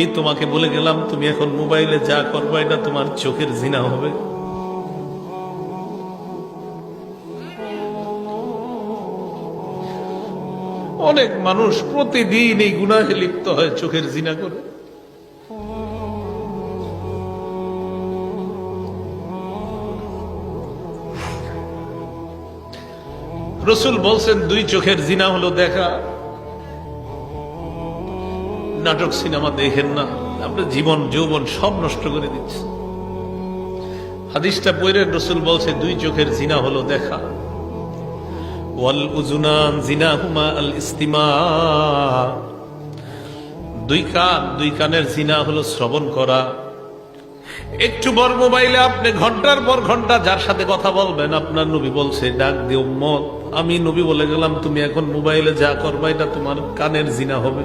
এই তোমাকে বলে গেলাম, তুমি এখন মোবাইলে যা করবে এটা তোমার চোখের জিনা হবে। অনেক মানুষ প্রতিদিন এই গুনাহে লিপ্ত হয়, চোখের জিনা করে। রসুল বলছেন, দুই চোখের জিনা হলো দেখা। নাটক, সিনেমা দেখেন না। আপনার জীবন, যৌবন সব নষ্ট করে দিচ্ছে। হাদিসটা পৈরের রসুল বলছে, দুই চোখের জিনা হলো দেখা। ওয়াল উজুনান জিনা হুমা আল ইস্তিমা দুই কান, দুই কানের জিনা হলো শ্রবণ করা। একটু বড় মোবাইলে আপনি ঘণ্টার পর ঘণ্টা যার সাথে কথা বলবেন, আপনার নবী বলছে, ডাক দিও মত আমি নবী বলে গেলাম, তুমি এখন মোবাইলে যা করবা, এটা তোমার কানের জিনা হবে।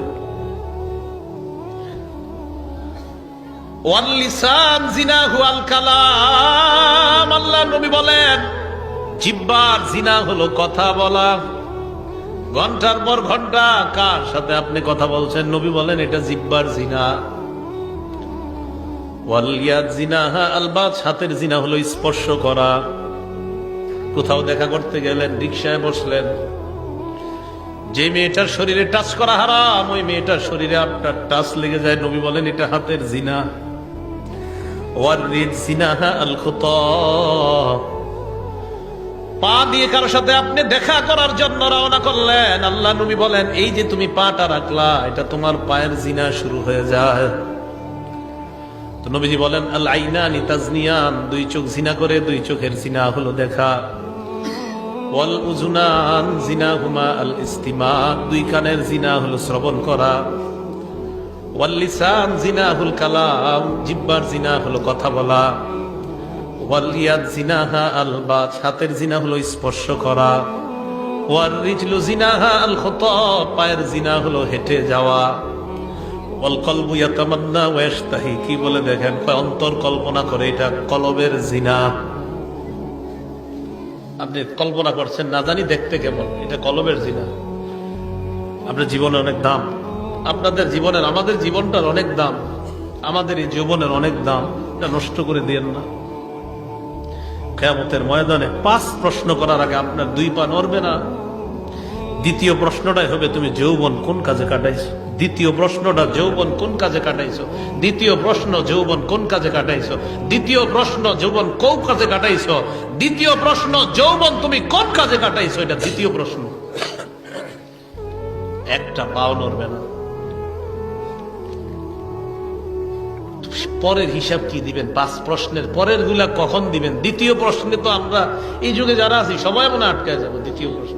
আল্লাহ নবী বলেন, জিব্বার জিনা হলো কথা বলা। ঘণ্টার পর সাথে আপনি কথা বলছেন? নবী বলেন, এটা জিব্বার জিনা। জিনাহা আলবাত হাতের জিনা হলো স্পর্শ করা। কোথাও দেখা করতে গেলেন রিক্সায় বসলেন। যে মেয়েটার শরীরে টাচ করা হারাম, ওই মেয়েটার শরীরে আপনার টাচ লেগে যায়। নবী বলেন, এটা হাতের জিনা। পা দিয়ে কারোর সাথে আপনি দেখা করার জন্য রওনা করলেন। আল্লাহ নবী বলেন, এই যে তুমি পাটা রাখলা, এটা তোমার পায়ের জিনা শুরু হয়ে যায়। নবীজি বলেন আল আইনানি তাজনিয়ান, দুই চোখ জিনা করে, দুই চোখের জিনা হলো দেখা। ওয়াল উজুনান জিনা হুমা আল ইস্তিমা দুই কানের জিনা হলো শ্রবণ করা। ওয়াল লিসান জিনা হুল কালাম, জিব্বার জিনা হলো কথা বলা। ওয়ালিয়াদ জিনাহা আল বাত হাতের জিনা হলো স্পর্শ করা। ওয়ার রিজলু জিনাহা আল খত পায়ের জিনা হলো হেঁটে যাওয়া। ওয়াল কলবু ইয়াতামান্না ওয়াস্তাহি কি বলে দেখেন? অন্তর কল্পনা করে, এটা কলবের জিনা। আপনি কল্পনা করছেন, না জানি দেখতে কেমন, এটা কলবের জিনা। আপনার জীবনে অনেক দাম। আপনাদের জীবনের, আমাদের জীবনটার অনেক দাম। আমাদের এই জীবনের অনেক দাম। এটা নষ্ট করে দিয়েন না। কেয়ামতের ময়দানে পাঁচ প্রশ্ন করার আগে আপনার দুই পা নড়বে না। দ্বিতীয় প্রশ্নটাই হবে, তুমি যৌবন কোন কাজে কাটাইছো? দ্বিতীয় প্রশ্নটা, যৌবন কোন কাজে কাটাইছো? দ্বিতীয় প্রশ্ন, যৌবন কোন কাজে কাটাইছো? দ্বিতীয় প্রশ্ন, যৌবন কোন কাজে কাটাইছো? দ্বিতীয় প্রশ্ন, যৌবন তুমি কোন কাজে কাটাইছো? এটা দ্বিতীয় প্রশ্ন। একটা পাও নড়বে না। পরের হিসাব কি দিবেন? পাঁচ প্রশ্নের পরেরগুলা কখন দিবেন? দ্বিতীয় প্রশ্নে তো আমরা এই যুগে যারা আছি, সবাই মনে আটকায় যাব দ্বিতীয় প্রশ্ন।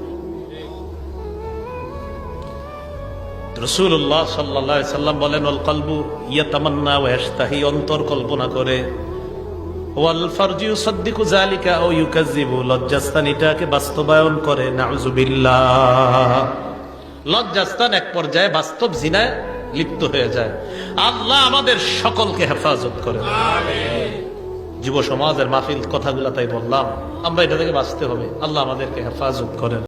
রসুল্লাহ সাল্লাহ সাল্লাম বলেন অল কলবু ইয়া তামান্না অন্তর কল্পনা করে। ওয়াল ফারজিউ সদ্দিকু জালিকা ও ইউকাজিবু লজ্জাস্তান এটাকে বাস্তবায়ন করে। নাউজুবিল্লাহ। লজ্জাস্তান এক পর্যায়ে বাস্তব জিনায় লিপ্ত হয়ে যায়। আল্লাহ আমাদের সকলকে হেফাজত করে। যুব সমাজের মাহফিল কথাগুলা তাই বললাম। আমরা এটা থেকে বাঁচতে হবে। আল্লাহ আমাদেরকে হেফাজত করেন।